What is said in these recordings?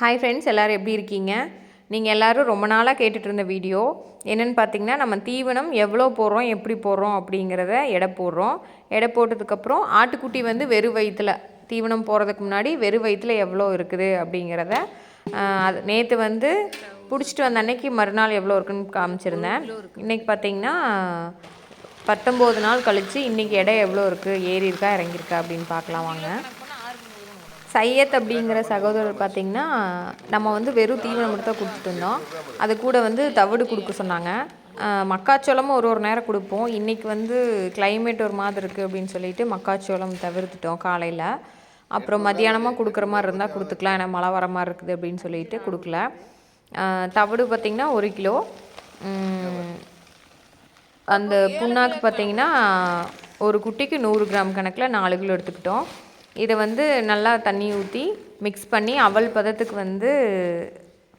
Hi friends எல்லோரும் எப்படி இருக்கீங்க? நீங்கள் எல்லோரும் ரொம்ப நாளாக கேட்டுட்டு இருந்த வீடியோ என்னென்னு பார்த்தீங்கன்னா நம்ம தீவனம் எவ்வளோ போடுறோம் எப்படி போடுறோம் அப்படிங்கிறத எடை போடுறோம். எடை போட்டதுக்கப்புறம் ஆட்டுக்குட்டி வந்து வெறும் வயிற்றில் தீவனம் போகிறதுக்கு முன்னாடி வெறும் வயிற்றில் எவ்வளோ இருக்குது அப்படிங்கிறத அது நேற்று வந்து பிடிச்சிட்டு வந்த அன்னைக்கு மறுநாள் எவ்வளோ இருக்குன்னு காமிச்சிருந்தேன். இன்றைக்கி பார்த்தீங்கன்னா பத்தொம்போது நாள் கழித்து இன்றைக்கி எடை எவ்வளோ இருக்குது ஏறி இருக்கா இறங்கியிருக்கா அப்படின்னு பார்க்கலாம் வாங்க. சையத் அப்படிங்கிற சகோதரர் பார்த்திங்கன்னா நம்ம வந்து வெறும் தீவனம் மட்டும் தான் கொடுத்துட்டு இருந்தோம். அது கூட வந்து தவிடு கொடுக்க சொன்னாங்க. மக்காச்சோளமும் ஒரு ஒரு நேரம் கொடுப்போம். இன்றைக்கி வந்து கிளைமேட் ஒரு மாதிரி இருக்குது அப்படின்னு சொல்லிட்டு மக்காச்சோளம் தவிர்த்துட்டோம் காலையில். அப்புறம் மதியானமாக கொடுக்குற மாதிரி இருந்தால் கொடுத்துக்கலாம். ஏன்னா மழை வர மாதிரி இருக்குது அப்படின்னு சொல்லிட்டு கொடுக்கல. தவிடு பார்த்திங்கன்னா ஒரு கிலோ. அந்த புண்ணாக்கு பார்த்தீங்கன்னா ஒரு குட்டிக்கு நூறு கிராம் கணக்கில் நாலு கிலோ எடுத்துக்கிட்டோம். இதை வந்து நல்லா தண்ணி ஊற்றி மிக்ஸ் பண்ணி அவல் பதத்துக்கு வந்து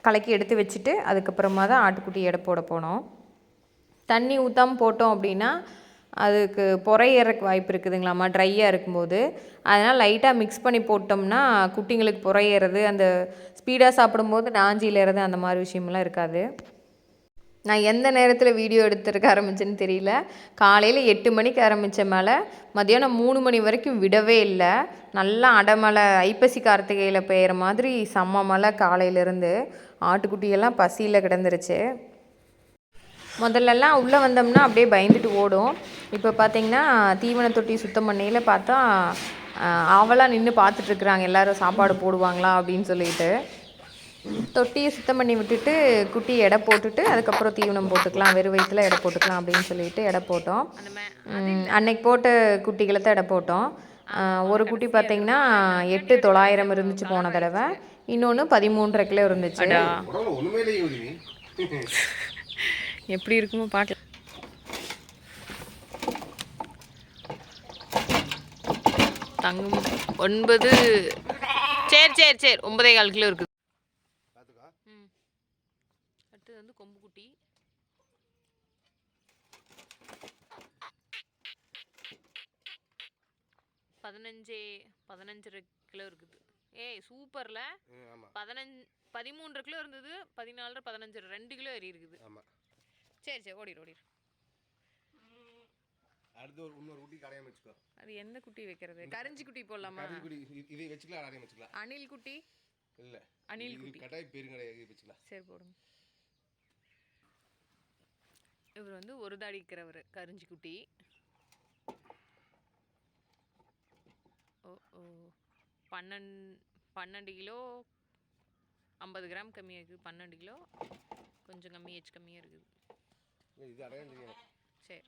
கலக்கி எடுத்து வச்சுட்டு அதுக்கப்புறமா தான் ஆட்டுக்குட்டி எடை போட போனோம். தண்ணி ஊற்றாம போட்டோம் அப்படின்னா அதுக்கு பொறை வாய்ப்பு இருக்குதுங்களாம்மா ட்ரையாக இருக்கும்போது. அதனால் லைட்டாக மிக்ஸ் பண்ணி போட்டோம்னா குட்டிங்களுக்கு பொறை அந்த ஸ்பீடாக சாப்பிடும்போது நாஞ்சியில் ஏறது அந்த மாதிரி விஷயமெல்லாம் இருக்காது. நான் எந்த நேரத்தில் வீடியோ எடுத்துருக்க ஆரம்பிச்சேன்னு தெரியல. காலையில் எட்டு மணிக்கு ஆரம்பித்த மேலே மதியானம் மூணு மணி வரைக்கும் விடவே இல்லை. நல்லா அடமழை ஐப்பசி கார்த்திகையில் பெய்கிற மாதிரி செம்ம மழை காலையிலேருந்து. ஆட்டுக்குட்டியெல்லாம் பசியில் கிடந்துருச்சு. முதல்லலாம் உள்ளே வந்தோம்னா அப்படியே பயந்துட்டு ஓடும். இப்போ பார்த்தீங்கன்னா தீவன தொட்டி சுத்தம் பண்ணையில் பார்த்தா ஆவலாக நின்று பார்த்துட்ருக்குறாங்க எல்லாரும் சாப்பாடு போடுவாங்களா அப்படின்னு சொல்லிட்டு. தொட்டியை சுத்தம் பண்ணி விட்டுட்டு குட்டி எடை போட்டுட்டு அதுக்கப்புறம் தீவனம் போட்டுக்கலாம் வெறும் வயிற்றுல எடை போட்டுக்கலாம் அப்படின்னு சொல்லிட்டு எடை போட்டோம். அன்னைக்கு போட்ட குட்டிகளை தான் எடை போட்டோம். ஒரு குட்டி பார்த்தீங்கன்னா எட்டு தொள்ளாயிரம் இருந்துச்சு போன தடவை. இன்னொன்று பதிமூன்றரை கிலோ இருந்துச்சு. எப்படி இருக்குமோ பார்க்கலாம் தங்கம் ஒன்பது சரி சரி சரி. ஒன்பதே கால் கிலோ இருக்குது பாத்துக்கா ம் அடுத்தது வந்து கொம்பு குட்டி பதினஞ்சு பதினஞ்சரை கிலோ இருக்குது. ஏய் சூப்பர்ல. பதினஞ்சு பதிமூன்றரை கிலோ இருந்தது பதினாலரை பதினஞ்சு ரெண்டு கிலோ ஏறி இருக்குது. ஆமா. சரி சரி ஓடிடு ஓடிடு. அடுத்து ஒரு இன்னொரு குட்டி கடையாம வச்சுக்கோ அது எந்த குட்டி வைக்கிறது? கரிஞ்சி குட்டி போடலாமா? கறி குடி இ- இதை வச்சுக்கலாம் கடையாம வச்சுக்கலாம் அணில் குட்டி? இல்ல. அணில் குட்டி. கட்டாய பெருங்கடையை வச்சுக்கலாம். சரி போடுங்க. இவர் வந்து ஒரு தாடி இருக்கிறவர் கரிஞ்சி குட்டி. ஓ பன்னெண்டு கிலோ ஐம்பது கிராம் கம்மியாக இருக்குது. பன்னெண்டு கிலோ கொஞ்சம் கம்மி ஏஜ் கம்மியாக இருக்குது. சரி.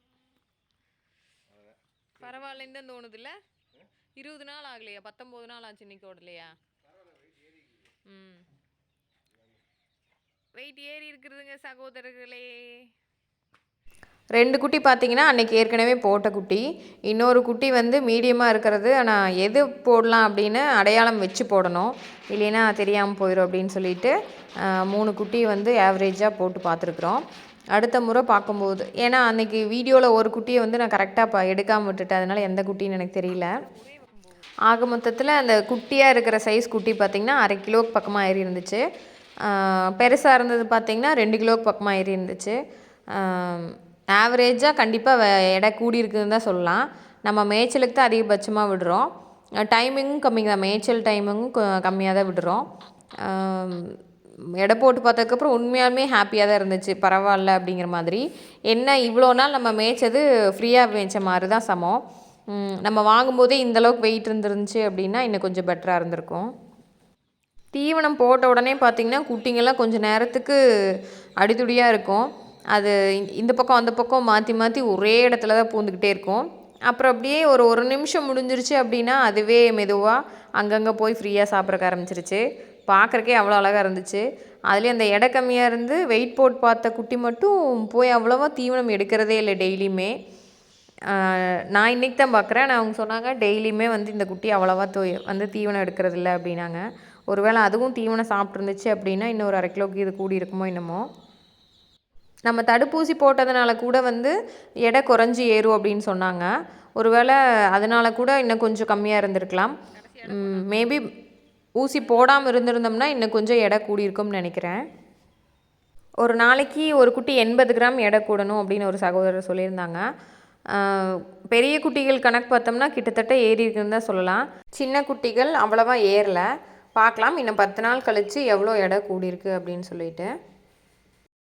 பரவாயில்லன்னு தான் தோணுதுல்ல? இருபது நாள் ஆகலையா? பத்தொம்போது நாள் ஆச்சு இன்னைக்கு ஓடலையா? ம். வெயிட் ஏறி இருக்கிறதுங்க சகோதரர்களே. ரெண்டு குட்டி பார்த்தீங்கன்னா அன்னைக்கு ஏற்கனவே போட்ட குட்டி. இன்னொரு குட்டி வந்து மீடியமாக இருக்கிறது. ஆனால் எது போடலாம் அப்படின்னு அடையாளம் வச்சு போடணும். இல்லைன்னா தெரியாமல் போயிடும் அப்படின்னு சொல்லிட்டு மூணு குட்டி வந்து ஆவரேஜாக போட்டு பார்த்துருக்குறோம். அடுத்த முறை பார்க்கும்போது ஏன்னா அன்றைக்கி வீடியோவில் ஒரு குட்டியை வந்து நான் கரெக்டாக ப எடுக்காமல் விட்டுட்டேன். அதனால் எந்த குட்டின்னு எனக்கு தெரியல. ஆக மொத்தத்தில் அந்த குட்டியாக இருக்கிற சைஸ் குட்டி பார்த்திங்கன்னா அரை கிலோக்கு பக்கமாக ஏறி இருந்துச்சு. பெருசாக இருந்தது பார்த்திங்கன்னா ரெண்டு கிலோவுக்கு பக்கமாக ஏறி இருந்துச்சு. ஆவரேஜாக கண்டிப்பாக எடை கூடி இருக்குதுன்னு தான் சொல்லலாம். நம்ம மேய்ச்சலுக்கு தான் அதிகபட்சமாக விடுறோம். டைமிங்கும் கம்மி தான். மேய்ச்சல் டைமிங்கும் கம்மியாக தான் விடுறோம். எடை போட்டு பார்த்ததுக்கப்புறம் உண்மையாலுமே ஹாப்பியாக தான் இருந்துச்சு. பரவாயில்ல அப்படிங்கிற மாதிரி. என்ன இவ்வளோ நாள் நம்ம மேய்ச்சது ஃப்ரீயாக மேய்ச்ச மாதிரி தான் சமம். நம்ம வாங்கும்போதே இந்த அளவுக்கு வெயிட் இருந்துருந்துச்சு அப்படின்னா இன்னும் கொஞ்சம் பெட்டராக இருந்திருக்கும். தீவனம் போட்ட உடனே பார்த்தீங்கன்னா குட்டிங்கெல்லாம் கொஞ்சம் நேரத்துக்கு அடித்துடியாக இருக்கும். அது இந்த- பக்கம் அந்த பக்கம் மாற்றி மாற்றி ஒரே இடத்துல தான் பூந்துக்கிட்டே இருக்கும். அப்புறம் அப்படியே ஒரு ஒரு நிமிஷம் முடிஞ்சிருச்சு அப்படின்னா அதுவே மெதுவாக அங்கங்கே போய் ஃப்ரீயாக சாப்பிட்றக்க ஆரம்பிச்சிருச்சு. பார்க்குறக்கே அவ்வளோ அழகாக இருந்துச்சு. அதுலேயும் அந்த எடை கம்மியாக இருந்து வெயிட் போட்டு பார்த்த குட்டி மட்டும் போய் அவ்வளோவா தீவனம் எடுக்கிறதே இல்லை டெய்லியுமே. நான் இன்றைக்கி தான் பார்க்குறேன். நான் அவங்க சொன்னாங்க டெய்லியுமே வந்து இந்த குட்டி அவ்வளோவா தோ வந்து தீவனம் எடுக்கிறது இல்லை அப்படின்னாங்க. ஒருவேளை அதுவும் தீவனம் சாப்பிட்ருந்துச்சு அப்படின்னா இன்னும் ஒரு அரை கிலோக்கு இது கூடி இருக்குமோ என்னமோ. நம்ம தடுப்பூசி போட்டதுனால கூட வந்து எடை குறைஞ்சி ஏறும் அப்படின்னு சொன்னாங்க. ஒருவேளை அதனால கூட இன்னும் கொஞ்சம் கம்மியாக இருந்திருக்கலாம். மேபி ஊசி போடாமல் இருந்திருந்தோம்னா இன்னும் கொஞ்சம் எடை கூடியிருக்கும்னு நினைக்கிறேன். ஒரு நாளைக்கு ஒரு குட்டி எண்பது கிராம் எடை கூடணும் அப்படின்னு ஒரு சகோதரர் சொல்லியிருந்தாங்க. பெரிய குட்டிகள் கணக்கு பார்த்தோம்னா கிட்டத்தட்ட ஏறி இருக்குன்னு தான் சொல்லலாம். சின்ன குட்டிகள் அவ்வளோவா ஏறல. பார்க்கலாம் இன்னும் பத்து நாள் கழித்து எவ்வளோ எடை கூடியிருக்கு அப்படின்னு சொல்லிட்டு.